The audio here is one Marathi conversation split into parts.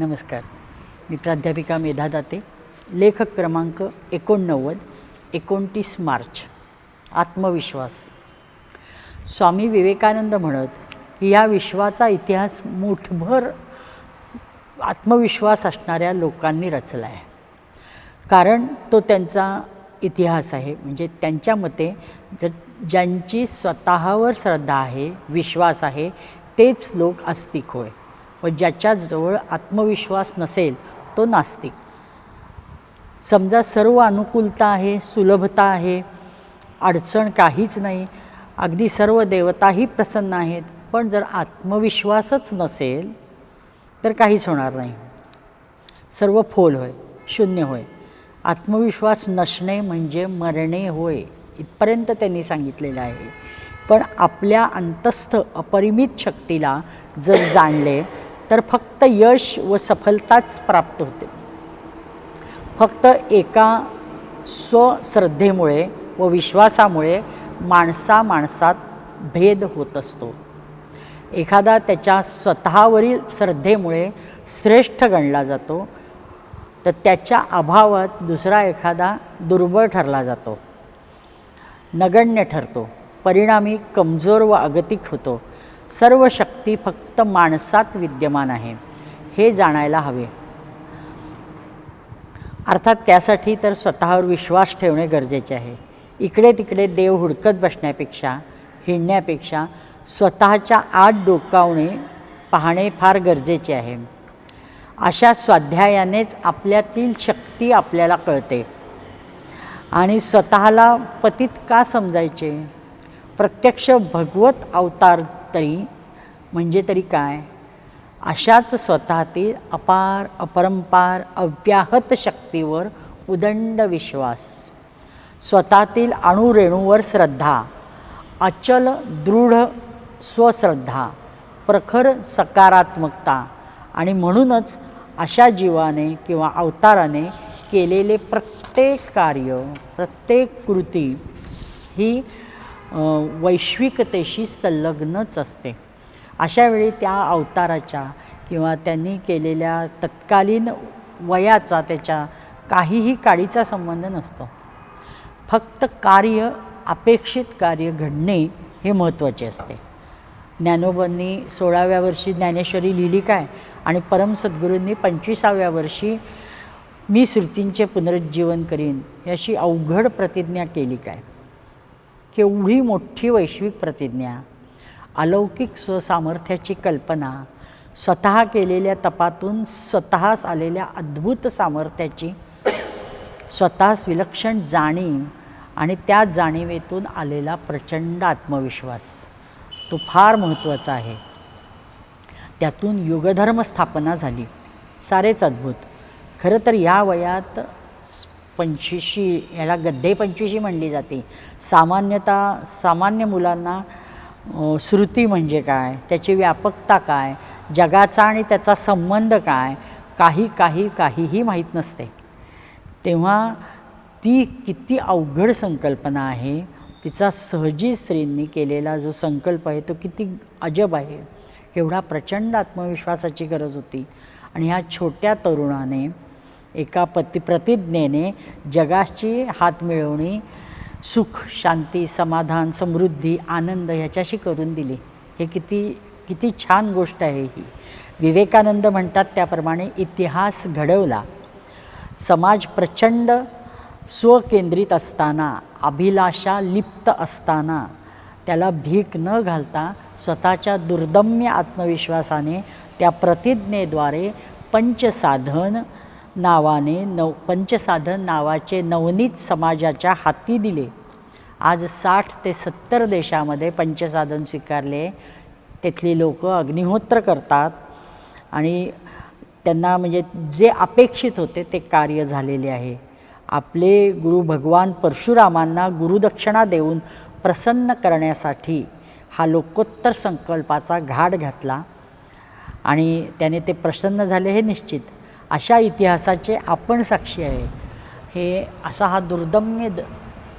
नमस्कार. मी प्राध्यापिका मेधा दाते. लेखक क्रमांक एकोणनव्वद एकोणतीस मार्च. आत्मविश्वास. स्वामी विवेकानंद म्हणत की या विश्वाचा इतिहास मुठभर आत्मविश्वास असणाऱ्या लोकांनी रचला आहे. कारण तो त्यांचा इतिहास आहे. म्हणजे त्यांच्या मते जर ज्यांची स्वतःवर श्रद्धा आहे विश्वास आहे तेच लोक आस्तिक होय. व ज्याच्याजवळ आत्मविश्वास नसेल तो नास्तिक. समजा सर्व अनुकूलता आहे सुलभता आहे अडचण काहीच नाही अगदी सर्व देवताही प्रसन्न आहेत पण जर आत्मविश्वासच नसेल तर काहीच होणार नाही. सर्व फोल होय शून्य होय. आत्मविश्वास नसणे म्हणजे मरणे होय इथपर्यंत त्यांनी सांगितलेलं आहे. पण आपल्या अंतस्थ अपरिमित शक्तीला जर जाणले तर फक्त यश व सफलताच प्राप्त होते. फक्त एका स्वश्रद्धेमुळे व विश्वासामुळे माणसा माणसात भेद होत असतो. एखादा त्याच्या स्वतःवरील श्रद्धेमुळे श्रेष्ठ गणला जातो तर त्याच्या अभावात दुसरा एखादा दुर्बळ ठरला जातो. नगण्य ठरतो. परिणामी कमजोर व अगतिक होतो. सर्व शक्ती फक्त माणसात विद्यमान आहे. हे जाणायला हवे. अर्थात त्यासाठी तर स्वतःवर विश्वास ठेवणे गरजेचे आहे. इकडे तिकडे देव हुडकत बसण्यापेक्षा हिंडण्यापेक्षा स्वतःच्या आत डोकावणे पाहणे फार गरजेचे आहे. अशा स्वाध्यायानेच आपल्यातील शक्ती आपल्याला कळते. आणि स्वतःला पतित का समजायचे? प्रत्यक्ष भगवत अवतार तरी म्हणजे तरी काय? अशाच स्वतःतील अपार अपरंपार अव्याहत शक्तीवर उदंड विश्वास. स्वतःतील अणुरेणूवर श्रद्धा. अचल दृढ स्वश्रद्धा. प्रखर सकारात्मकता. आणि म्हणूनच अशा जीवाने किंवा अवताराने केलेले प्रत्येक कार्य प्रत्येक कृती ही वैश्विकतेशी संलग्नच असते. अशा वेळी त्या अवताराच्या किंवा त्यांनी केलेल्या तत्कालीन वयाचा त्याच्या काहीही काळीचा संबंध नसतो. फक्त कार्य अपेक्षित कार्य घडणे हे महत्त्वाचे असते. ज्ञानोबांनी सोळाव्या वर्षी ज्ञानेश्वरी लिहिली काय आणि परम सद्गुरूंनी पंचवीसाव्या वर्षी मी श्रुतींचे पुनरुज्जीवन करीन अशी अवघड प्रतिज्ञा केली काय? केवढी मोठी वैश्विक प्रतिज्ञा. अलौकिक स्वसामर्थ्याची कल्पना स्वतः केलेल्या तपातून स्वतःच आलेल्या अद्भुत सामर्थ्याची स्वतःच विलक्षण जाणीव आणि त्या जाणीवेतून आलेला प्रचंड आत्मविश्वास. तो फार महत्त्वाचा आहे. त्यातून युगधर्म स्थापना झाली. सारेच अद्भुत. खरं तर या वयात पंचवीशी याला गद्दे पंचवीशी म्हणली जाते. सामान्यतः सामान्य मुलांना श्रुती म्हणजे काय? त्याची व्यापकता काय? जगाचा आणि त्याचा संबंध काय? काही काही काहीही माहीत नसते. तेव्हा ती किती अवघड संकल्पना आहे तिचा सहजी स्त्रींनी केलेला जो संकल्प आहे तो किती अजब आहे. एवढा प्रचंड आत्मविश्वासाची गरज होती. आणि ह्या छोट्या तरुणाने एका पति प्रतिज्ञेने जगाची हात मिळवणी सुख शांती समाधान समृद्धी आनंद ह्याच्याशी करून दिली. हे किती किती छान गोष्ट आहे ही. विवेकानंद म्हणतात त्याप्रमाणे इतिहास घडवला. समाज प्रचंड स्वकेंद्रित असताना अभिलाषा लिप्त असताना त्याला भीक न घालता स्वतःच्या दुर्दम्य आत्मविश्वासाने त्या प्रतिज्ञेद्वारे पंचसाधन नावाने नव पंचसाधन नावाचे नवनीत समाजाच्या हाती दिले. आज साठ ते सत्तर देशामध्ये पंचसाधन स्वीकारले. तिथली लोक अग्निहोत्र करतात आणि त्यांना म्हणजे जे अपेक्षित होते ते कार्य झालेले आहे. आपले गुरु भगवान परशुरामांना गुरुदक्षिणा देऊन प्रसन्न करण्यासाठी हा लोकोत्तर संकल्पाचा घाट घातला आणि त्याने ते प्रसन्न झाले हे निश्चित. अशा इतिहासाचे आपण साक्षी आहे. हे असा हा दुर्दम्य द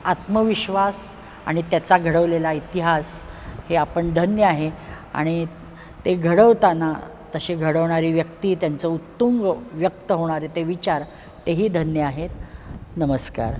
आत्मविश्वास आणि त्याचा घडवलेला इतिहास हे आपण धन्य आहे. आणि ते घडवताना तसे घडवणारी व्यक्ती त्यांचं उत्तुंग व्यक्त होणारे ते विचार तेही धन्य आहेत. नमस्कार.